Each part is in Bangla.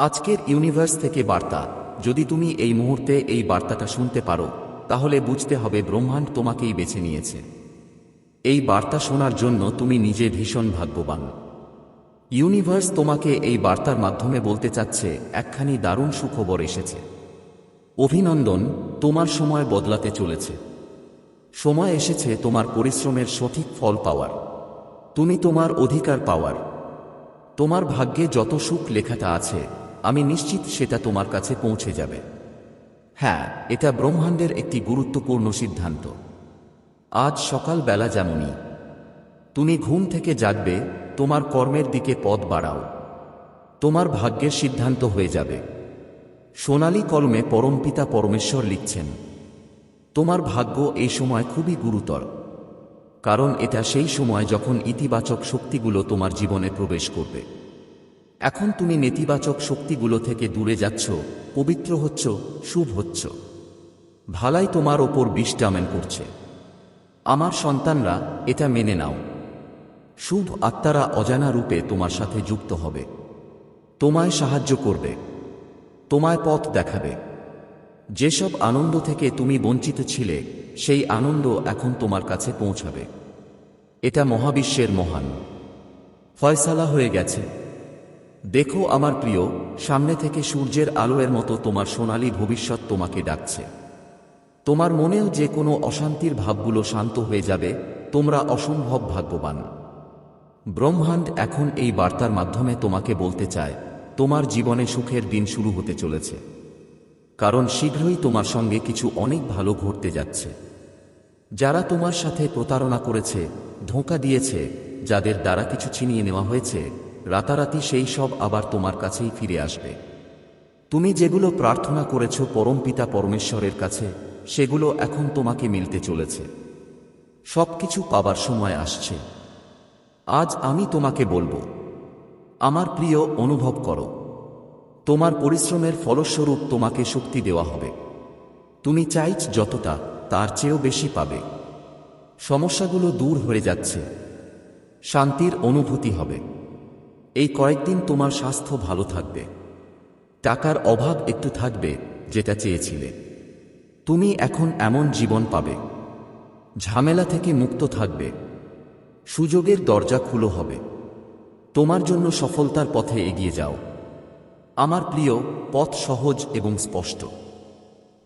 আজকের ইউনিভার্স থেকে বার্তা। যদি তুমি এই মুহূর্তে এই বার্তাটা শুনতে পারো, তাহলে বুঝতে হবে ব্রহ্মাণ্ড তোমাকেই বেছে নিয়েছে। এই বার্তা শোনার জন্য তুমি নিজে ভীষণ ভাগ্যবান। ইউনিভার্স তোমাকে এই বার্তার মাধ্যমে বলতে চাচ্ছে, একখানি দারুণ সুখবর এসেছে। অভিনন্দন, তোমার সময় বদলাতে চলেছে। সময় এসেছে তোমার পরিশ্রমের সঠিক ফল পাওয়ার। তুমি তোমার অধিকার পাওয়ার। তোমার ভাগ্যে যত সুখ লেখাটা আছে আমি নিশ্চিত সেটা তোমার কাছে পৌঁছে যাবে। হ্যাঁ এটা ব্রহ্মাণ্ডের একটি গুরুত্বপূর্ণ সিদ্ধান্ত। আজ সকালবেলা যেমনই তুমি ঘুম থেকে জাগবে, তোমার কর্মের দিকে পথ বাড়াও। তোমার ভাগ্যের সিদ্ধান্ত হয়ে যাবে। সোনালী কলমে পরমপিতা পরমেশ্বর লিখছেন, তোমার ভাগ্য এই সময় খুবই গুরুতর, কারণ এটা সেই সময় যখন ইতিবাচক শক্তিগুলো তোমার জীবনে প্রবেশ করবে। এখন তুমি নেতিবাচক শক্তিগুলো থেকে দূরে যাচ্ছ, পবিত্র হচ্ছ, শুভ হচ্ছ। ভালাই তোমার ওপর বিষ্টামেন করছে। আমার সন্তানরা, এটা মেনে নাও। শুভ আত্মারা অজানা রূপে তোমার সাথে যুক্ত হবে। তোমায় সাহায্য করবে। তোমায় পথ দেখাবে। যেসব আনন্দ থেকে তুমি বঞ্চিত ছিলে, সেই আনন্দ এখন তোমার কাছে পৌঁছাবে। এটা মহাবিশ্বের মহান। ফয়সালা হয়ে গেছে। দেখো আমার প্রিয়, সামনে থেকে সূর্যের আলোয়ের মতো তোমার সোনালী ভবিষ্যৎ তোমাকে ডাকছে। তোমার মনেও যে কোনো অশান্তির ভাবগুলো শান্ত হয়ে যাবে, তোমরা অসম্ভব ভাগ্যবান। ব্রহ্মাণ্ড এখন এই বার্তার মাধ্যমে তোমাকে বলতে চায়, তোমার জীবনে সুখের দিন শুরু হতে চলেছে। কারণ শীঘ্রই তোমার সঙ্গে কিছু অনেক ভালো ঘটতে যাচ্ছে। যারা তোমার সাথে প্রতারণা করেছে, ধোঁকা দিয়েছে, যাদের দ্বারা কিছু ছিনিয়ে নেওয়া হয়েছে রাতারাতি সেই সব আবার তোমার কাছেই ফিরে আসবে। তুমি যেগুলো প্রার্থনা করেছ পরমপিতা পরমেশ্বরের কাছে, সেগুলো এখন তোমাকে মিলতে চলেছে। সব কিছু পাবার সময় আসছে। আজ আমি তোমাকে বলব, আমার প্রিয়, অনুভব করো। তোমার পরিশ্রমের ফলস্বরূপ তোমাকে শক্তি দেওয়া হবে। তুমি চাইছ যতটা, তার চেয়েও বেশি পাবে। সমস্যাগুলো দূর হয়ে যাচ্ছে। শান্তির অনুভূতি হবে। এই কয়েকদিন তোমার স্বাস্থ্য ভালো থাকবে। টাকার অভাব একটু থাকবে, যেটা চেয়েছিলে। তুমি এখন এমন জীবন পাবে। ঝামেলা থেকে মুক্ত থাকবে। সুযোগের দরজা খুলো হবে। তোমার জন্য সফলতার পথে এগিয়ে যাও। আমার প্রিয়, পথ সহজ এবং স্পষ্ট।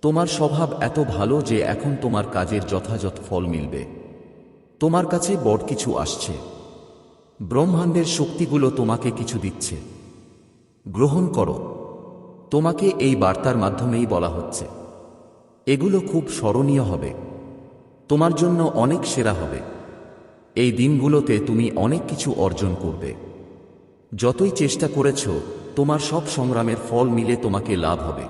তোমার স্বভাব এত ভালো যে এখন তোমার কাজের যথাযথ ফল মিলবে। তোমার কাছে বড় কিছু আসছে। ব্রহ্মাণ্ডের শক্তিগুলো তোমাকে কিছু দিচ্ছে। গ্রহণ করো। তোমাকে এই বার্তার মাধ্যমেই বলা হচ্ছে। এগুলো খুব স্মরণীয় হবে। তোমার জন্য অনেক সেরা হবে। এই দিনগুলোতে তুমি অনেক কিছু অর্জন করবে। যতই চেষ্টা করেছ, তোমার সব সংগ্রামের ফল মিলে তোমাকে লাভ হবে।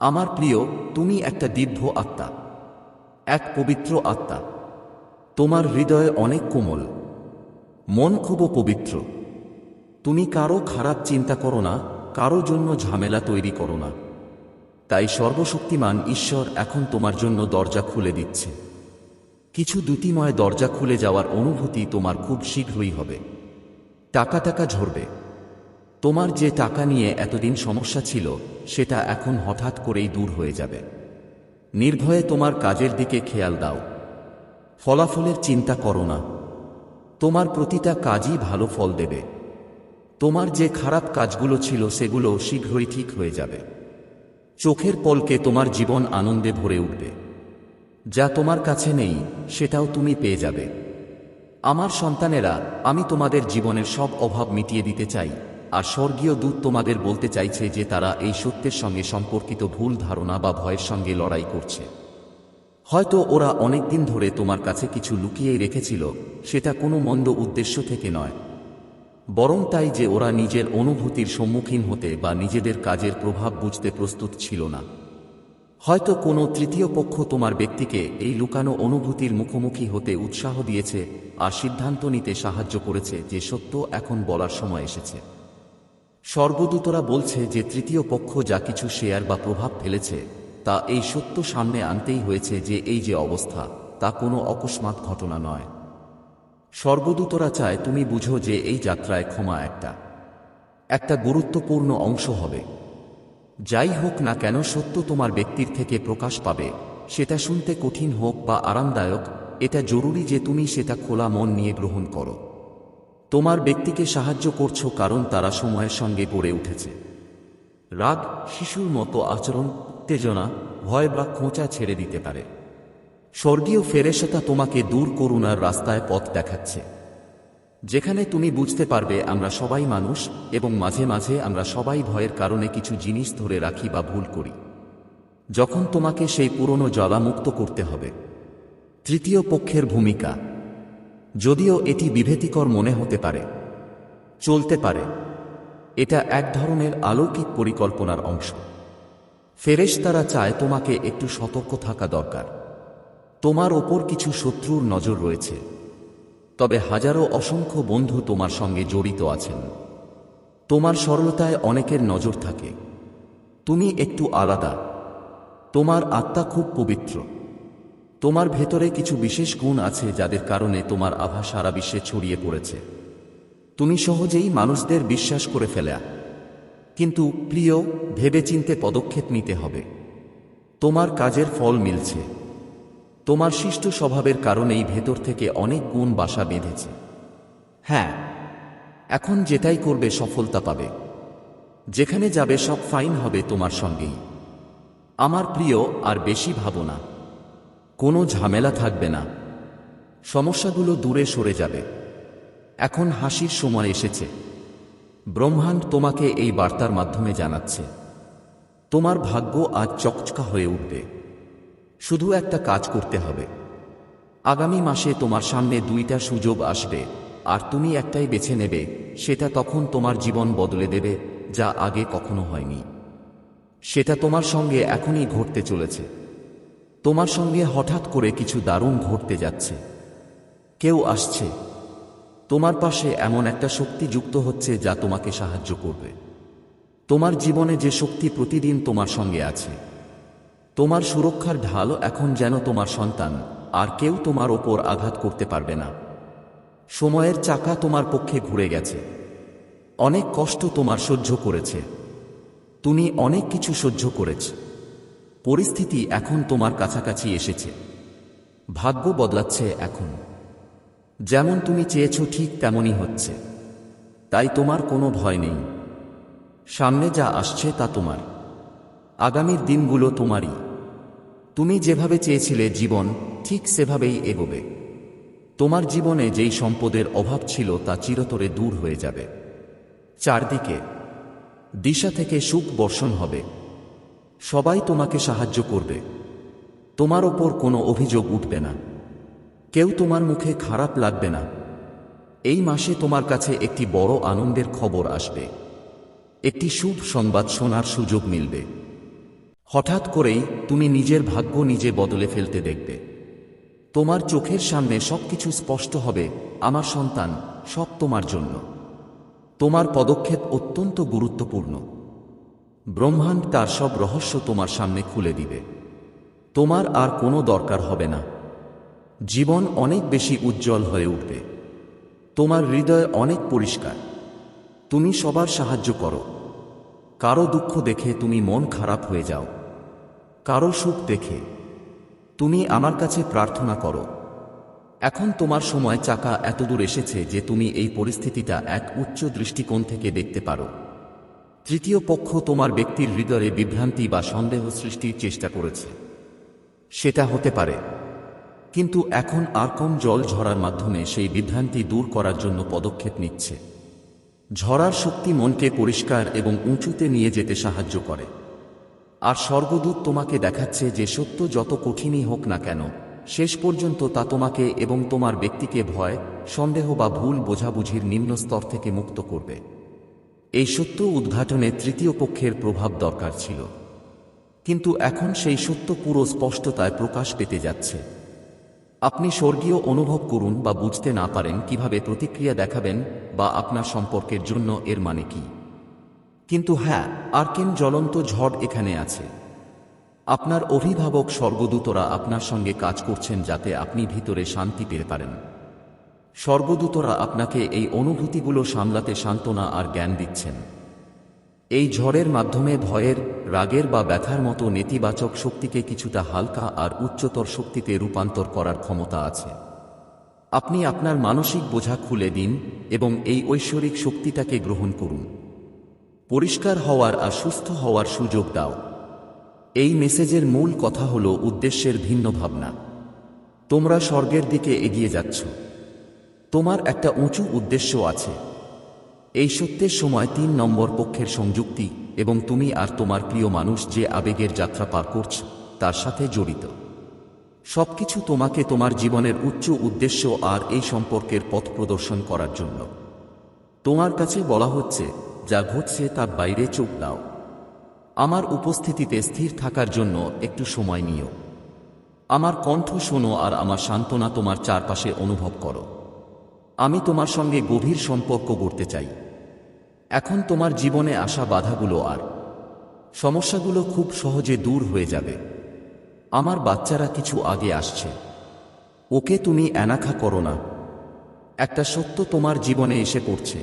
আমার প্রিয়, তুমি একটা দিব্য আত্মা। এক পবিত্র আত্মা। তোমার হৃদয়ে অনেক কোমল। মন খুব পবিত্র। তুমি কারও খারাপ চিন্তা করো না, কারও জন্য ঝামেলা তৈরি করো না। তাই সর্বশক্তিমান ঈশ্বর এখন তোমার জন্য দরজা খুলে দিচ্ছে। কিছু দ্যুতিময় দরজা খুলে যাওয়ার অনুভূতি তোমার খুব শীঘ্রই হবে। টাকা টাকা ঝরবে। তোমার যে টাকা নিয়ে এতদিন সমস্যা ছিল, সেটা এখন হঠাৎ করেই দূর হয়ে যাবে। নির্ভয়ে তোমার কাজের দিকে খেয়াল দাও। ফলাফলের চিন্তা করো না। তোমার প্রতিটা কাজই ভালো ফল দেবে। তোমার যে খারাপ কাজগুলো ছিল সেগুলো শীঘ্রই ঠিক হয়ে যাবে। চোখের পলকে তোমার জীবন আনন্দে ভরে উঠবে। যা তোমার কাছে নেই, সেটাও তুমি পেয়ে যাবে। আমার সন্তানেরা, আমি তোমাদের জীবনের সব অভাব মিটিয়ে দিতে চাই, আর স্বর্গীয় দূত তোমাদের বলতে চাইছে যে তারা এই সত্যের সঙ্গে সম্পর্কিত ভুল ধারণা বা ভয়ের সঙ্গে লড়াই করছে। হয়তো ওরা অনেকদিন ধরে তোমার কাছে কিছু লুকিয়ে রেখেছিল, সেটা কোনো মন্দ উদ্দেশ্য থেকে নয়। বরং তাই যে ওরা নিজের অনুভূতির সম্মুখীন হতে বা নিজেদের কাজের প্রভাব বুঝতে প্রস্তুত ছিল না। হয়তো কোনো তৃতীয় পক্ষ তোমার ব্যক্তিকে এই লুকানো অনুভূতির মুখোমুখি হতে উৎসাহ দিয়েছে আর সিদ্ধান্ত নিতে সাহায্য করেছে যে সত্য এখন বলার সময় এসেছে। স্বর্গদূতরা বলছে যে তৃতীয় পক্ষ যা কিছু শেয়ার বা প্রভাব ফেলেছে তা এই সত্য সামনে আনতেই হয়েছে যে এই যে অবস্থা, তা কোনো অকস্মাৎ ঘটনা নয়। স্বর্গদূতরা চায় তুমি বুঝো যে এই যাত্রায় ক্ষমা একটা। একটা গুরুত্বপূর্ণ অংশ হবে। যাই হোক না কেন সত্য তোমার ব্যক্তির থেকে প্রকাশ পাবে, সেটা শুনতে কঠিন হোক বা আরামদায়ক, এটা জরুরি যে তুমি সেটা খোলা মন নিয়ে গ্রহণ করো। তোমার ব্যক্তিকে সাহায্য করছ কারণ তারা সময়ের সঙ্গে গড়ে উঠেছে। রাগ, শিশুর মতো আচরণ উত্তেজনা, ভয় বা খোঁচা ছেড়ে দিতে পারে। স্বর্গীয় ফেরেশতা তোমাকে দূর করুণার রাস্তায় পথ দেখাচ্ছে। যেখানে তুমি বুঝতে পারবে আমরা সবাই মানুষ এবং মাঝে মাঝে আমরা সবাই ভয়ের কারণে কিছু জিনিস ধরে রাখি বা ভুল করি। যখন তোমাকে সেই পুরনো জ্বালামুক্ত করতে হবে। তৃতীয় পক্ষের ভূমিকা। যদিও এটি বিভেতিকর মনে হতে পারে, চলতে পারে। এটা এক ধরনের আলৌকিক পরিকল্পনার অংশ। ফেরেশতারা চায় তোমাকে একটু সতর্ক থাকা দরকার। তোমার ওপর কিছু শত্রুর নজর রয়েছে। তবে হাজারো অসংখ্য বন্ধু তোমার সঙ্গে জড়িত আছেন। তোমার সরলতায় অনেকের নজর থাকে। তুমি একটু আলাদা। তোমার আত্মা খুব পবিত্র। তোমার ভেতরে কিছু বিশেষ গুণ আছে যাদের কারণে তোমার আভা সারা বিশ্বে ছড়িয়ে পড়েছে। তুমি সহজেই মানুষদের বিশ্বাস করে ফেলা। কিন্তু প্রিয়, ভেবেচিন্তে পদক্ষেপ নিতে হবে। তোমার কাজের ফল মিলছে। তোমার শিষ্ট স্বভাবের কারণেই ভেতর থেকে অনেক গুণ বাসা বেঁধেছে। হ্যাঁ এখন যেটাই করবে সফলতা পাবে। যেখানে যাবে সব ফাইন হবে তোমার সঙ্গেই। আমার প্রিয়, আর বেশি ভাবো না। কোনো ঝামেলা থাকবে না। সমস্যাগুলো দূরে সরে যাবে। এখন হাসির সময় এসেছে। ব্রহ্মাণ্ড তোমাকে এই বার্তার মাধ্যমে জানাচ্ছে। তোমার ভাগ্য আজ চকচকা হয়ে উঠবে। শুধু একটা কাজ করতে হবে। আগামী মাসে তোমার সামনে দুইটা সুযোগ আসবে, আর তুমি একটাই বেছে নেবে, সেটা তখন তোমার জীবন বদলে দেবে, যা আগে কখনো হয়নি। সেটা তোমার সঙ্গে এখনই ঘটতে চলেছে। তোমার সঙ্গে হঠাৎ করে কিছু দারুণ ঘটতে যাচ্ছে। কেউ আসছে। তোমার পাশে এমন একটা শক্তি যুক্ত হচ্ছে যা তোমাকে সাহায্য করবে। তোমার জীবনে যে শক্তি প্রতিদিন তোমার সঙ্গে আছে, তোমার সুরক্ষার ঢাল এখন যেন তোমার সন্তান, আর কেউ তোমার ওপর আঘাত করতে পারবে না। সময়ের চাকা তোমার পক্ষে ঘুরে গেছে। অনেক কষ্ট তোমার সহ্য করেছে। তুমি অনেক কিছু সহ্য করেছ। পরিস্থিতি এখন তোমার কাছাকাছি এসেছে। ভাগ্য বদলাচ্ছে এখন। যেমন তুমি চেয়েছ ঠিক তেমনই হচ্ছে। তাই তোমার কোনো ভয় নেই। সামনে যা আসছে তা তোমার। আগামীর দিনগুলো তোমারই। তুমি যেভাবে চেয়েছিলে জীবন, ঠিক সেভাবেই এগোবে। তোমার জীবনে যেই সম্পদের অভাব ছিল তা চিরতরে দূর হয়ে যাবে। চারদিকে দিশা থেকে সুখ বর্ষণ হবে। সবাই তোমাকে সাহায্য করবে। তোমার ওপর কোনো অভিযোগ উঠবে না। কেউ তোমার মুখে খারাপ লাগবে না। এই মাসে তোমার কাছে একটি বড় আনন্দের খবর আসবে। একটি শুভ সংবাদ শোনার সুযোগ মিলবে। হঠাৎ করেই তুমি নিজের ভাগ্য নিজে বদলে ফেলতে দেখবে। তোমার চোখের সামনে সবকিছু স্পষ্ট হবে, আমার সন্তান, সব তোমার জন্য। তোমার পদক্ষেপ অত্যন্ত গুরুত্বপূর্ণ। ব্রহ্মাণ্ড তার সব রহস্য তোমার সামনে খুলে দিবে। তোমার আর কোনো দরকার হবে না। জীবন অনেক বেশি উজ্জ্বল হয়ে উঠবে। তোমার হৃদয় অনেক পরিষ্কার। তুমি সবার সাহায্য করো। কারও দুঃখ দেখে তুমি মন খারাপ হয়ে যাও। কারও সুখ দেখে তুমি আমার কাছে প্রার্থনা করো। এখন তোমার সময় চাকা এতদূর এসেছে যে তুমি এই পরিস্থিতিটা এক উচ্চ দৃষ্টিকোণ থেকে দেখতে পারো। তৃতীয় পক্ষ তোমার ব্যক্তির হৃদয়ে বিভ্রান্তি বা সন্দেহ সৃষ্টির চেষ্টা করেছে। সেটা হতে পারে। কিন্তু এখন আর কম জল ঝরার মাধ্যমে সেই বিভ্রান্তি দূর করার জন্য পদক্ষেপ নিচ্ছে। ঝরার শক্তি মনকে পরিষ্কার এবং উঁচুতে নিয়ে যেতে সাহায্য করে। আর স্বর্গদূত তোমাকে দেখাচ্ছে যে সত্য যত কঠিনই হোক না কেন, শেষ পর্যন্ত তা তোমাকে এবং তোমার ব্যক্তিকে ভয়, সন্দেহ বা ভুল বোঝাবুঝির নিম্ন স্তর থেকে মুক্ত করবে। এই সত্য উদ্ঘাটনে তৃতীয় পক্ষের প্রভাব দরকার ছিল। কিন্তু এখন সেই সত্য পুরো স্পষ্টতায় প্রকাশ পেতে যাচ্ছে। আপনি স্বর্গীয় অনুভব করুন বা বুঝতে না পারেন কীভাবে প্রতিক্রিয়া দেখাবেন বা আপনার সম্পর্কের জন্য এর মানে কি। কিন্তু হ্যাঁ আর্কেন জ্বলন্ত ঝড় এখানে আছে। আপনার অভিভাবক স্বর্গদূতরা আপনার সঙ্গে কাজ করছেন যাতে আপনি ভিতরে শান্তি পেতে পারেন। স্বর্গদূতরা আপনাকে এই অনুভূতিগুলো সামলাতে সান্ত্বনা আর জ্ঞান দিচ্ছেন। এই ঝড়ের মাধ্যমে ভয়ের রাগের বা ব্যথার মতো নেতিবাচক শক্তিকে কিছুটা হালকা আর উচ্চতর শক্তিতে রূপান্তর করার ক্ষমতা আছে। আপনি আপনার মানসিক বোঝা খুলে দিন এবং এই ঐশ্বরিক শক্তিটাকে গ্রহণ করুন। পরিষ্কার হওয়ার আর সুস্থ হওয়ার সুযোগ দাও। এই মেসেজের মূল কথা হল উদ্দেশ্যের ভিন্ন ভাবনা। তোমরা স্বর্গের দিকে এগিয়ে যাচ্ছ। তোমার একটা উঁচু উদ্দেশ্য আছে। এই সত্যের সময় তিন নম্বর পক্ষের সংযুক্তি এবং তুমি আর তোমার প্রিয় মানুষ যে আবেগের যাত্রা পার করছ, তার সাথে জড়িত। সবকিছু তোমাকে তোমার জীবনের উচ্চ উদ্দেশ্য আর এই সম্পর্কের পথ প্রদর্শন করার জন্য। তোমার কাছে বলা হচ্ছে, যা ঘটছে তার বাইরে চোখ দাও। আমার উপস্থিতিতে স্থির থাকার জন্য একটু সময় নিও। আমার কণ্ঠ শোনো আর আমার সান্ত্বনা তোমার চারপাশে অনুভব করো। আমি তোমার সঙ্গে গভীর সম্পর্ক গড়তে চাই। এখন তোমার জীবনে আসা বাধাগুলো আর। সমস্যাগুলো খুব সহজে দূর হয়ে যাবে। আমার বাচ্চারা কিছু আগে আসছে। ওকে তুমি অ্যানাখা করো না। একটা সত্য তোমার জীবনে এসে পড়ছে।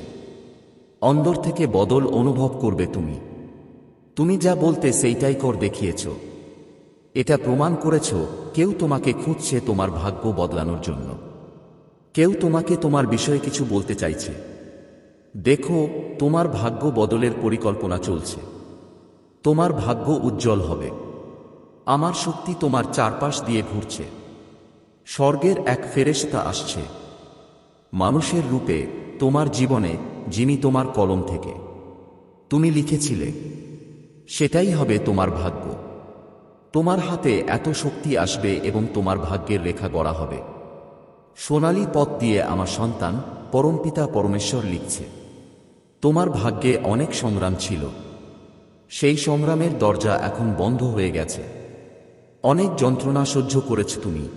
অন্দর থেকে বদল অনুভব করবে তুমি। তুমি যা বলতে সেইটাই কর দেখিয়েছ। এটা প্রমাণ করেছ, কেউ তোমাকে খুঁজছে তোমার ভাগ্য বদলানোর জন্য। কেউ তোমাকে তোমার বিষয়ে কিছু বলতে চাইছে। দেখো তোমার ভাগ্য বদলের পরিকল্পনা চলছে। তোমার ভাগ্য উজ্জ্বল হবে। আমার শক্তি তোমার চারপাশ দিয়ে ঘুরছে। স্বর্গের এক ফেরেশতা আসছে। মানুষের রূপে তোমার জীবনে যিনি তোমার কলম থেকে। তুমি লিখেছিলে, সেটাই হবে তোমার ভাগ্য। তোমার হাতে এত শক্তি আসবে এবং তোমার ভাগ্যের রেখা গড়া হবে। সোনালী পথ দিয়ে আমার সন্তান পরমপিতা পরমেশ্বর লিখছে। তোমার ভাগ্যে অনেক সংগ্রাম ছিল। সেই সংগ্রামের দরজা এখন বন্ধ হয়ে গেছে। অনেক যন্ত্রণা সহ্য করেছ তুমি।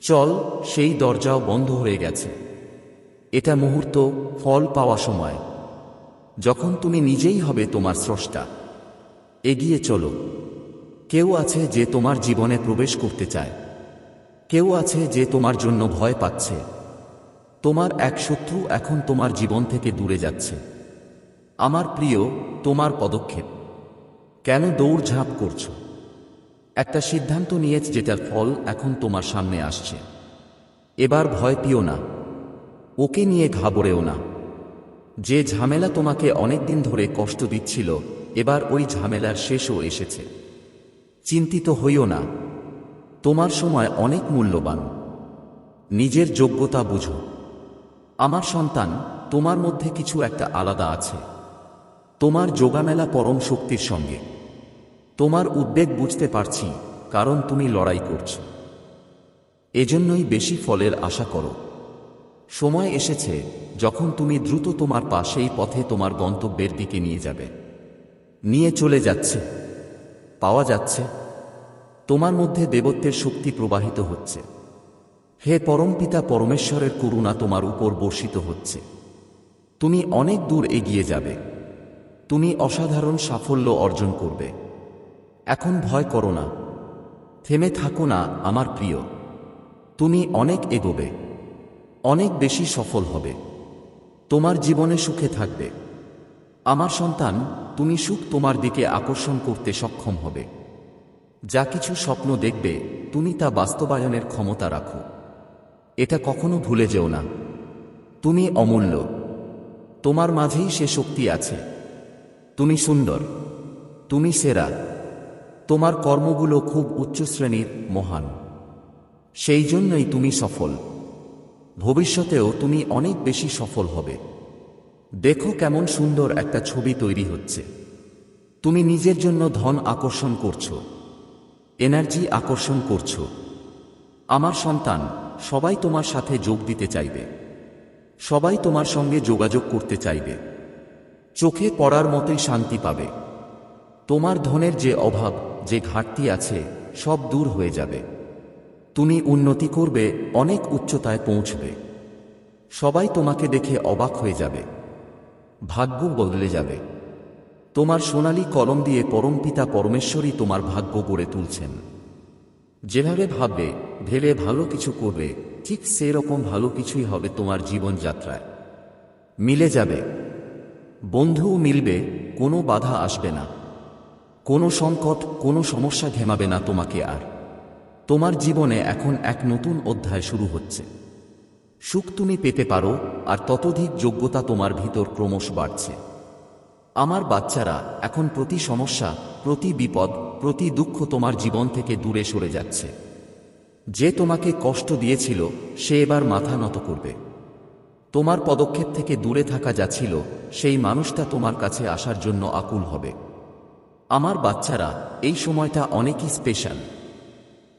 চল, সেই দরজাও বন্ধ হয়ে গেছে। এটা মুহূর্ত, ফল পাওয়া সময়। যখন তুমি নিজেই হবে তোমার স্রষ্টা। এগিয়ে চলো। কেউ আছে যে তোমার জীবনে প্রবেশ করতে চায়। কেউ আছে যে তোমার জন্য ভয় পাচ্ছে। তোমার এক শত্রু এখন তোমার জীবন থেকে দূরে যাচ্ছে। আমার প্রিয়, তোমার পদক্ষেপ। কেন দৌড়ঝাঁপ করছ? একটা সিদ্ধান্ত নিয়েছ যেটার ফল এখন তোমার সামনে আসছে। এবার ভয় পিও না। ওকে নিয়ে ঘাবড়েও না। যে ঝামেলা তোমাকে অনেকদিন ধরে কষ্ট দিচ্ছিল, এবার ওই ঝামেলার শেষও এসেছে। চিন্তিত হইও না। তোমার সময় অনেক মূল্যবান। নিজের যোগ্যতা বুঝো। আমার সন্তান, তোমার মধ্যে কিছু একটা আলাদা আছে। তোমার যোগামেলা পরম শক্তির সঙ্গে। তোমার উদ্বেগ বুঝতে পারছি, কারণ তুমি লড়াই করছ। এজন্যই বেশি ফলের আশা করো। সময় এসেছে যখন তুমি দ্রুত তোমার পাশেই পথে তোমার গন্তব্যের দিকে নিয়ে যাবে। নিয়ে চলে যাচ্ছে। পাওয়া যাচ্ছে। তোমার মধ্যে দেবত্বের শক্তি প্রবাহিত হচ্ছে। হে পরমপিতা পরমেশ্বরের করুণা তোমার উপর বর্ষিত হচ্ছে। তুমি অনেক দূর এগিয়ে যাবে। তুমি অসাধারণ সাফল্য অর্জন করবে। এখন ভয় করো না। থেমে থাকো না, আমার প্রিয়। তুমি অনেক এগোবে। অনেক বেশি সফল হবে। তোমার জীবনে সুখে থাকবে। আমার সন্তান, তুমি সুখ তোমার দিকে আকর্ষণ করতে সক্ষম হবে। যা কিছু স্বপ্ন দেখবে, তুমি তা বাস্তবায়নের ক্ষমতা রাখো। এটা কখনো ভুলে যেও না। তুমি অমূল্য। তোমার মাঝেই সে শক্তি আছে। তুমি সুন্দর। তুমি সেরা। তোমার কর্মগুলো খুব উচ্চ শ্রেণির মহান। সেই জন্যই তুমি সফল। ভবিষ্যতেও তুমি অনেক বেশি সফল হবে। দেখো কেমন সুন্দর একটা ছবি তৈরি হচ্ছে। তুমি নিজের জন্য ধন আকর্ষণ করছ। এনার্জি আকর্ষণ করছ। আমার সন্তান সবাই তোমার সাথে যোগ দিতে চাইবে। সবাই তোমার সঙ্গে যোগাযোগ করতে চাইবে। চোখে পড়ার মতোই শান্তি পাবে। তোমার ধনের যে অভাব, যে ঘাটতি আছে, সব দূর হয়ে যাবে। তুমি উন্নতি করবে, অনেক উচ্চতায় পৌঁছবে। সবাই তোমাকে দেখে অবাক হয়ে যাবে। ভাগ্য বদলে যাবে। তোমার সোনালী কলম দিয়ে পরমপিতা পরমেশ্বরই তোমার ভাগ্য গড়ে তুলছেন। যেভাবে ভাববে, ভেবে ভালো কিছু করবে, ঠিক সেরকম ভালো কিছুই হবে তোমার জীবনযাত্রায়। মিলে যাবে। বন্ধুও মিলবে, কোনো বাধা আসবে না। কোনো সংকট, কোনো সমস্যা ঘেমাবে না তোমাকে আর। তোমার জীবনে এখন এক নতুন অধ্যায় শুরু হচ্ছে। সুখ তুমি পেতে পারো, আর ততোধিক যোগ্যতা তোমার ভিতর ক্রমশ বাড়ছে। আমার বাচ্চারা, এখন প্রতি সমস্যা, প্রতি বিপদ, প্রতি দুঃখ তোমার জীবন থেকে দূরে সরে যাচ্ছে। যে তোমাকে কষ্ট দিয়েছিল, সে এবার মাথা নত করবে। তোমার পদক্ষেপ থেকে দূরে থাকা যাচ্ছিল, সেই মানুষটা তোমার কাছে আসার জন্য আকুল হবে। আমার বাচ্চারা, এই সময়টা অনেকই স্পেশাল।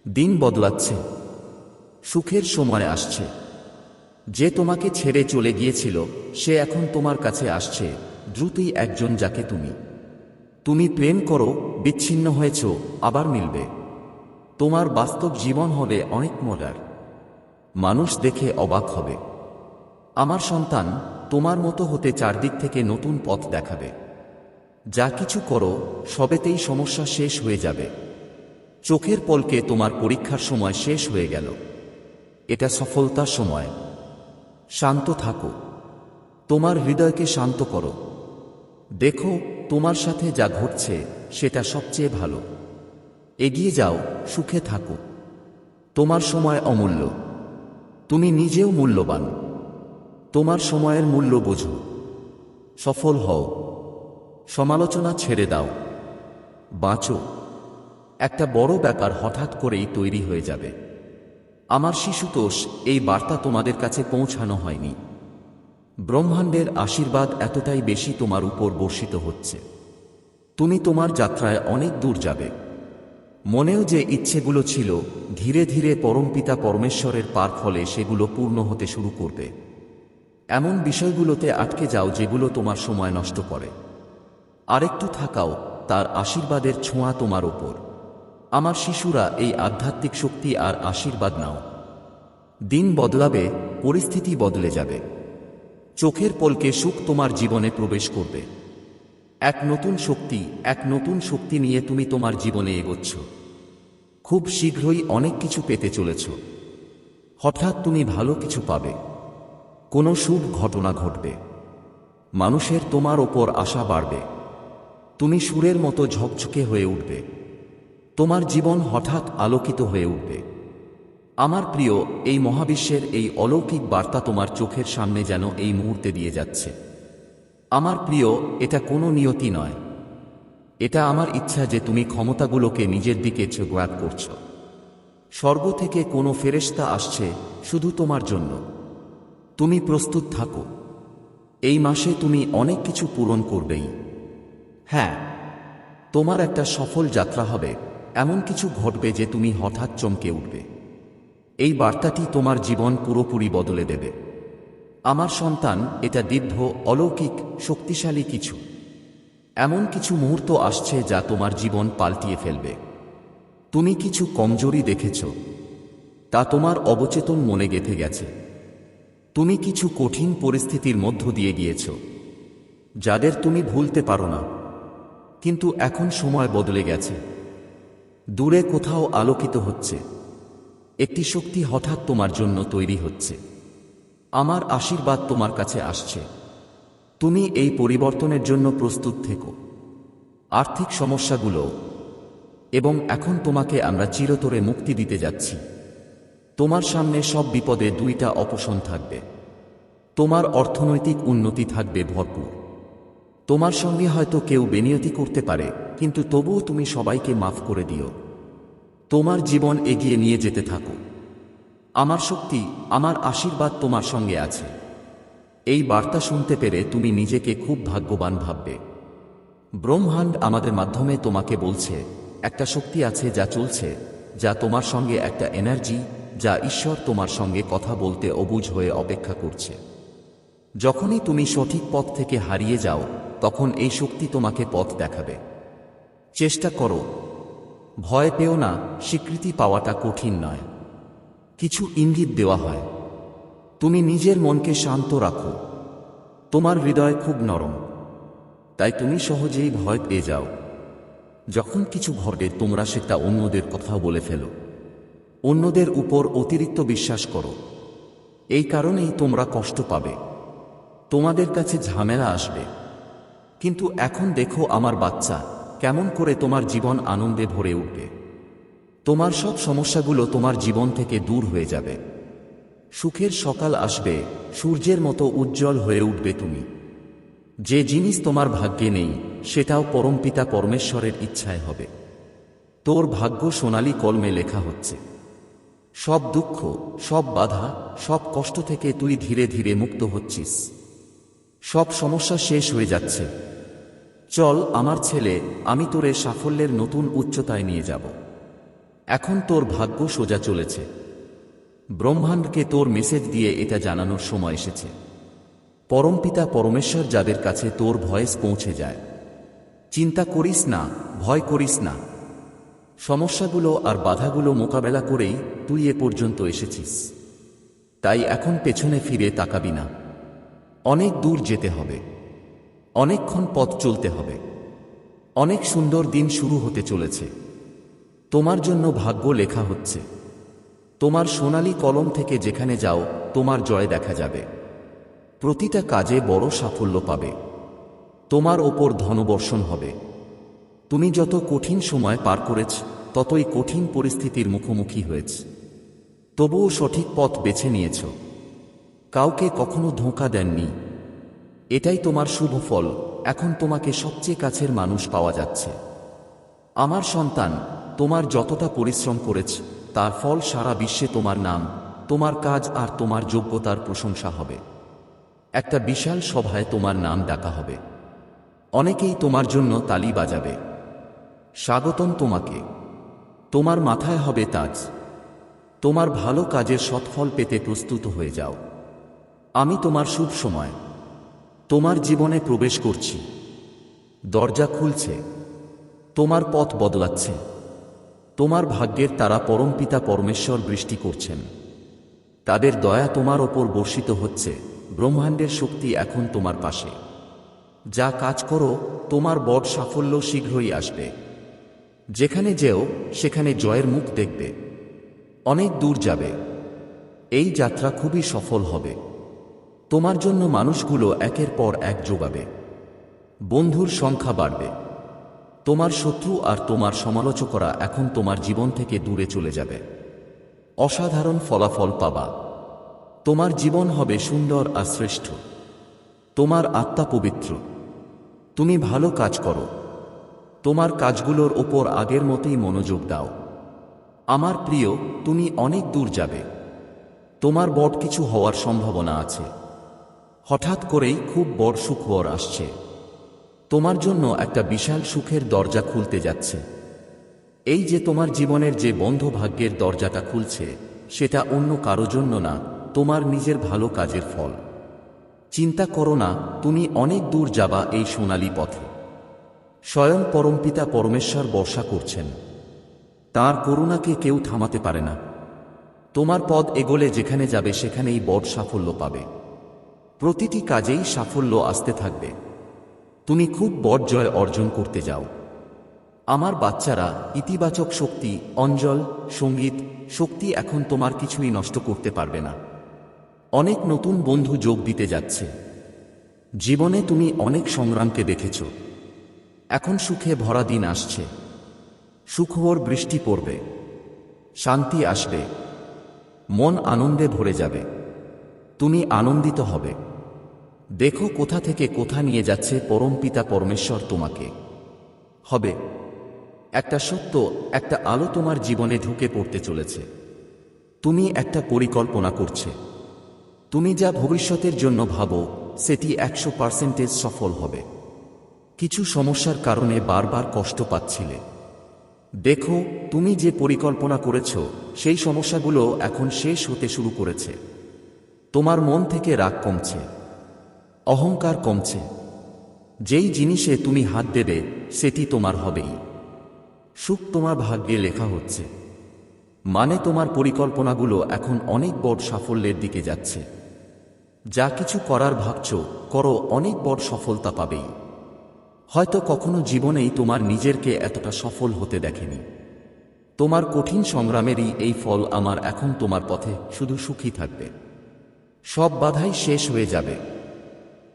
দিন বদলাচ্ছে। সুখের সময় আসছে। যে তোমাকে ছেড়ে চলে গিয়েছিল, সে এখন তোমার কাছে আসছে। দ্রুতই একজন যাকে তুমি। তুমি প্রেম করো, বিচ্ছিন্ন হয়েছ, আবার মিলবে। তোমার বাস্তব জীবন হবে অনেক মজার। মানুষ দেখে অবাক হবে। আমার সন্তান তোমার মতো হতে চারদিক থেকে নতুন পথ দেখাবে। যা কিছু করো, সবেতেই সমস্যা শেষ হয়ে যাবে। চোখের পলকে তোমার পরীক্ষার সময় শেষ হয়ে গেল। এটা সফলতার সময়। শান্ত থাকো। তোমার হৃদয়কে শান্ত করো। দেখো, তোমার সাথে যা ঘটছে, সেটা সবচেয়ে ভালো। এগিয়ে যাও, সুখে থাকো। তোমার সময় অমূল্য। তুমি নিজেও মূল্যবান। তোমার সময়ের মূল্য বোঝো। সফল হও। সমালোচনা ছেড়ে দাও। বাঁচো। একটা বড় ব্যাপার হঠাৎ করেই তৈরি হয়ে যাবে। আমার শিশুতোষ, এই বার্তা তোমাদের কাছে পৌঁছানো হয়নি। ব্রহ্মাণ্ডের আশীর্বাদ এতটাই বেশি তোমার উপর বর্ষিত হচ্ছে। তুমি তোমার যাত্রায় অনেক দূর যাবে। মনেও যে ইচ্ছেগুলো ছিল, ধীরে ধীরে পরমপিতা পরমেশ্বরের পার ফলে সেগুলো পূর্ণ হতে শুরু করবে। এমন বিষয়গুলোতে আটকে যাও যেগুলো তোমার সময় নষ্ট করে। আরেকটু থাকাও, তার আশীর্বাদের ছোঁয়া তোমার ওপর আমার শিশুরা, এই আধ্যাত্মিক শক্তি আর আশীর্বাদ নাও। দিন বদলাবে, পরিস্থিতি বদলে যাবে। চোখের পলকে সুখ তোমার জীবনে প্রবেশ করবে। এক নতুন শক্তি, এক নতুন শক্তি নিয়ে তুমি তোমার জীবনে এগোচ্ছ। খুব শীঘ্রই অনেক কিছু পেতে চলেছ। হঠাৎ তুমি ভালো কিছু পাবে। কোনো শুভ ঘটনা ঘটবে। মানুষের তোমার ওপর আশা বাড়বে। তুমি সুরের মতো ঝকঝকে হয়ে উঠবে। তোমার জীবন হঠাৎ আলোকিত হয়ে উঠবে। আমার প্রিয়, এই মহাবিশ্বের এই অলৌকিক বার্তা তোমার চোখের সামনে যেন এই মুহূর্তে দিয়ে যাচ্ছে। আমার প্রিয়, এটা কোনো নিয়তি নয়। এটা আমার ইচ্ছা যে তুমি ক্ষমতাগুলোকে নিজের দিকে গ্রাপ করছ। স্বর্গ থেকে কোনো ফেরেস্তা আসছে শুধু তোমার জন্য। তুমি প্রস্তুত থাকো। এই মাসে তুমি অনেক কিছু পূরণ করবেই। হ্যাঁ তোমার একটা সফল যাত্রা হবে। এমন কিছু ঘটবে যে তুমি হঠাৎ চমকে উঠবে। এই বার্তাটি তোমার জীবন পুরোপুরি বদলে দেবে। আমার সন্তান, এটা দীর্ঘ, অলৌকিক, শক্তিশালী কিছু। এমন কিছু মুহূর্ত আসছে যা তোমার জীবন পাল্টিয়ে ফেলবে। তুমি কিছু কমজোরি দেখেছ, তা তোমার অবচেতন মনে গেঁথে গেছে। তুমি কিছু কঠিন পরিস্থিতির মধ্য দিয়ে গিয়েছ, যাদের তুমি ভুলতে পারো না। কিন্তু এখন সময় বদলে গেছে। দূরে কোথাও আলোকিত হচ্ছে। একটি শক্তি হঠাৎ তোমার জন্য তৈরি হচ্ছে। আমার আশীর্বাদ তোমার কাছে আসছে। তুমি এই পরিবর্তনের জন্য প্রস্তুত থেকো। আর্থিক সমস্যাগুলো। এবং এখন তোমাকে আমরা চিরতরে মুক্তি দিতে যাচ্ছি। তোমার সামনে সব বিপদে দুইটা অপশন থাকবে। তোমার অর্থনৈতিক উন্নতি থাকবে ভরপুর। তোমার সঙ্গে হয়তো কেউ বেনিয়তি করতে পারে, কিন্তু তবুও তুমি সবাইকে মাফ করে দিও। তোমার জীবন এগিয়ে নিয়ে যেতে থাকো। আমার শক্তি, আমার আশীর্বাদ তোমার সঙ্গে আছে। এই বার্তা শুনতে পেরে তুমি নিজেকে খুব ভাগ্যবান ভাববে। ব্রহ্মাণ্ড আমাদের মাধ্যমে তোমাকে বলছে, একটা শক্তি আছে যা চলছে, যা তোমার সঙ্গে একটা এনার্জি যা ঈশ্বর তোমার সঙ্গে কথা বলতে অবুঝ হয়ে অপেক্ষা করছে। যখনই তুমি সঠিক পথ থেকে হারিয়ে যাও, তখন এই শক্তি তোমাকে পথ দেখাবে। চেষ্টা করো ভয় পেও না, স্বীকৃতি পাওয়াটা কঠিন নয়। কিছু ইঙ্গিত দেওয়া হয়। তুমি নিজের মনকে শান্ত রাখো। তোমার হৃদয় খুব নরম। তাই তুমি সহজেই ভয় পেয়ে যাও। যখন কিছু ঘটে, তোমরা সেটা অন্যদের কথা বলে ফেলো। অন্যদের উপর অতিরিক্ত বিশ্বাস করো। এই কারণেই তোমরা কষ্ট পাবে। তোমাদের কাছে ঝামেলা আসবে। কিন্তু এখন দেখো আমার বাচ্চা। কেমন করে তোমার জীবন আনন্দে ভরে উঠবে? তোমার সব সমস্যাগুলো তোমার জীবন থেকে দূর হয়ে যাবে। সুখের সকাল আসবে, সূর্যের মতো উজ্জ্বল হয়ে উঠবে তুমি। যে জিনিস তোমার ভাগ্যে নেই, সেটাও পরমপিতা পরমেশ্বরের ইচ্ছায় হবে। তোর ভাগ্য সোনালি কলমে লেখা হচ্ছে। সব দুঃখ, সব বাধা, সব কষ্ট থেকে তুই ধীরে ধীরে মুক্ত হচ্ছিস। সব সমস্যা শেষ হয়ে যাচ্ছে। চল, আমার ছেলে, আমি তোরে সাফল্যের নতুন উচ্চতায় নিয়ে যাব। এখন তোর ভাগ্য সোজা চলেছে। ব্রহ্মাণ্ডকে তোর মেসেজ দিয়ে এটা জানানোর সময় এসেছে। পরমপিতা পরমেশ্বর যাদের কাছে তোর ভয়েস পৌঁছে যায়। চিন্তা করিস না, ভয় করিস না। সমস্যাগুলো আর বাধাগুলো মোকাবেলা করেই তুই এ পর্যন্ত এসেছিস। তাই এখন পেছনে ফিরে তাকাবি না। অনেক দূর যেতে হবে। অনেকক্ষণ পথ চলতে হবে। অনেক সুন্দর দিন শুরু হতে চলেছে। তোমার জন্য ভাগ্য লেখা হচ্ছে। তোমার সোনালি কলম থেকে যেখানে যাও, তোমার জয় দেখা যাবে। প্রতিটা কাজে বড় সাফল্য পাবে। তোমার ওপর ধনবর্ষণ হবে। তুমি যত কঠিন সময় পার করেছ, ততই কঠিন পরিস্থিতির মুখোমুখি হয়েছ। তবুও সঠিক পথ বেছে নিয়েছ। কাউকে কখনো ধোঁকা দেননি। এটাই তোমার শুভ ফল। এখন তোমাকে সবচেয়ে কাছের মানুষ পাওয়া যাচ্ছে। আমার সন্তান, তোমার যতটা পরিশ্রম করেছ, তার ফল সারা বিশ্বে তোমার নাম, তোমার কাজ আর তোমার যোগ্যতার প্রশংসা হবে। একটা বিশাল সভায় তোমার নাম ডাকা হবে। অনেকেই তোমার জন্য তালি বাজাবে। স্বাগতম তোমাকে। তোমার মাথায় হবে তাজ। তোমার ভালো কাজের সৎফল পেতে প্রস্তুত হয়ে যাও। আমি তোমার শুভ সময়। তোমার জীবনে প্রবেশ করছি। দরজা খুলছে। তোমার পথ বদলাচ্ছে। তোমার ভাগ্যের তারা পরমপিতা পরমেশ্বর বৃষ্টি করছেন। তাদের দয়া তোমার ওপর বর্ষিত হচ্ছে। ব্রহ্মাণ্ডের শক্তি এখন তোমার পাশে। যা কাজ করো, তোমার বড় সাফল্য শীঘ্রই আসবে। যেখানে যেও, সেখানে জয়ের মুখ দেখবে। অনেক দূর যাবে। এই যাত্রা খুবই সফল হবে। তোমার জন্য মানুষগুলো একের পর এক যোগাবে বন্ধুর সংখ্যা বাড়বে। তোমার শত্রু আর তোমার সমালোচকরা এখন তোমার জীবন থেকে দূরে চলে যাবে। অসাধারণ ফলাফল পাবা। তোমার জীবন হবে সুন্দর আর শ্রেষ্ঠ। তোমার আত্মা পবিত্র। তুমি ভালো কাজ করো। তোমার কাজগুলোর ওপর আগের মতোই মনোযোগ দাও। আমার প্রিয়, তুমি অনেক দূর যাবে। তোমার বট কিছু হওয়ার সম্ভাবনা আছে। হঠাৎ করেই খুব বড় সুখবর আসছে। তোমার জন্য একটা বিশাল সুখের দরজা খুলতে যাচ্ছে। এই যে তোমার জীবনের যে বন্ধ ভাগ্যের দরজাটা খুলছে, সেটা অন্য কারও জন্য না, তোমার নিজের ভালো কাজের ফল। চিন্তা করো না, তুমি অনেক দূর যাবা এই সোনালী পথে। স্বয়ং পরমপিতা পরমেশ্বর বর্ষা করছেন। তার করুণাকে কেউ থামাতে পারে না। তোমার পদ এগোলে যেখানে যাবে, সেখানেই বড় সাফল্য পাবে। প্রতিটি কাজেই সাফল্য আসতে থাকবে। তুমি খুব বড় জয় অর্জন করতে যাও। আমার বাচ্চারা ইতিবাচক শক্তি, অঞ্জল, সংগীত, শক্তি এখন তোমার কিছুই নষ্ট করতে পারবে না। অনেক নতুন বন্ধু যোগ দিতে যাচ্ছে। জীবনে তুমি অনেক সংগ্রামকে দেখেছ। এখন সুখে ভরা দিন আসছে। সুখবর বৃষ্টি পড়বে। শান্তি আসবে। মন আনন্দে ভরে যাবে। তুমি আনন্দিত হবে। দেখো কোথা থেকে কোথা নিয়ে যাচ্ছে পরমপিতা পরমেশ্বর তোমাকে। হবে, একটা সত্য, একটা আলো তোমার জীবনে ঢুকে পড়তে চলেছে। তুমি একটা পরিকল্পনা করছে। তুমি যা ভবিষ্যতের জন্য ভাবো, সেটি একশো পার্সেন্টেজ সফল হবে। কিছু সমস্যার কারণে বারবার কষ্ট পাচ্ছিলে। দেখো, তুমি যে পরিকল্পনা করেছ, সেই সমস্যাগুলো এখন শেষ হতে শুরু করেছে। তোমার মন থেকে রাগ কমছে। অহংকার কমছে। যেই জিনিসে তুমি হাত দেবে, সেটি তোমার হবেই। সুখ তোমার ভাগ্যে লেখা হচ্ছে। মানে তোমার পরিকল্পনাগুলো এখন অনেক বড় সাফল্যের দিকে যাচ্ছে। যা কিছু করার ভাবছ, করো, অনেক বড় সফলতা পাবেই। হয়তো কখনো জীবনেই তোমার নিজেরকে এতটা সফল হতে দেখেনি। তোমার কঠিন সংগ্রামেরই এই ফল আমার এখন তোমার পথে শুধু সুখী থাকবে। সব বাধাই শেষ হয়ে যাবে।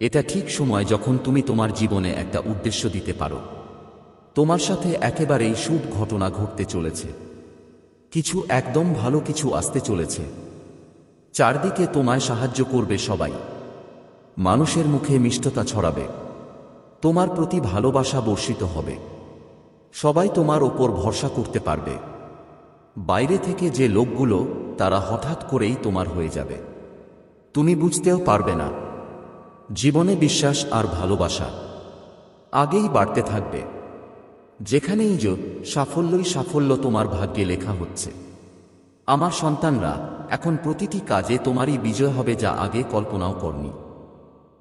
এটা ঠিক সময় যখন তুমি তোমার জীবনে একটা উদ্দেশ্য দিতে পারো। তোমার সাথে একেবারেই শুভ ঘটনা ঘটতে চলেছে। কিছু একদম ভালো কিছু আসতে চলেছে। চারদিকে তোমায় সাহায্য করবে সবাই। মানুষের মুখে মিষ্টতা ছড়াবে। তোমার প্রতি ভালোবাসা বর্ষিত হবে। সবাই তোমার ওপর ভরসা করতে পারবে। বাইরে থেকে যে লোকগুলো, তারা হঠাৎ করেই তোমার হয়ে যাবে। তুমি বুঝতেও পারবে না। জীবনে বিশ্বাস আর ভালোবাসা আগেই বাড়তে থাকবে। যেখানেই যে, সাফল্যই সাফল্য তোমার ভাগ্যে লেখা হচ্ছে। আমার সন্তানরা, এখন প্রতিটি কাজে তোমারই বিজয় হবে যা আগে কল্পনাও করনি।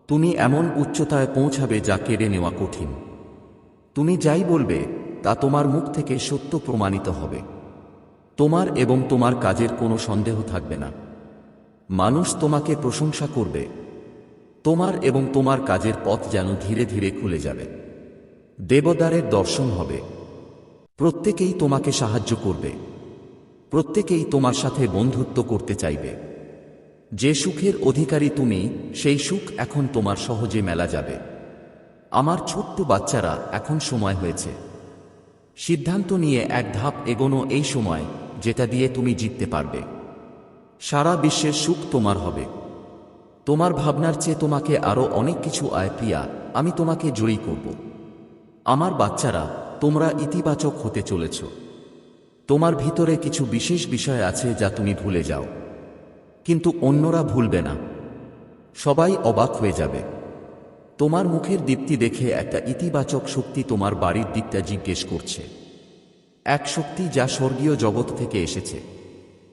তুমি এমন উচ্চতায় পৌঁছাবে যা কেড়ে নেওয়া কঠিন। তুমি যাই বলবে, তা তোমার মুখ থেকে সত্য প্রমাণিত হবে। তোমার এবং তোমার কাজের কোনো সন্দেহ থাকবে না। মানুষ তোমাকে প্রশংসা করবে। তোমার এবং তোমার কাজের পথ যেন ধীরে ধীরে খুলে যাবে। দেবদারের দর্শন হবে। প্রত্যেকেই তোমাকে সাহায্য করবে। প্রত্যেকেই তোমার সাথে বন্ধুত্ব করতে চাইবে। যে সুখের অধিকারী তুমি, সেই সুখ এখন তোমার সহজে মেলা যাবে। আমার ছোট্ট বাচ্চারা, এখন সময় হয়েছে। সিদ্ধান্ত নিয়ে এক ধাপ এগোনো এই সময়, যেটা দিয়ে তুমি জিততে পারবে। সারা বিশ্বের সুখ তোমার হবে। তোমার ভাবনার চেয়ে তোমাকে আরও অনেক কিছু আয় প্রিয়া, আমি তোমাকে জয়ী করব। আমার বাচ্চারা, তোমরা ইতিবাচক হতে চলেছ। তোমার ভিতরে কিছু বিশেষ বিষয় আছে যা তুমি ভুলে যাও। কিন্তু অন্যরা ভুলবে না। সবাই অবাক হয়ে যাবে। তোমার মুখের দীপ্তি দেখে একটা ইতিবাচক শক্তি তোমার বাড়ির দিকটা জিজ্ঞেস করছে। এক শক্তি যা স্বর্গীয় জগৎ থেকে এসেছে।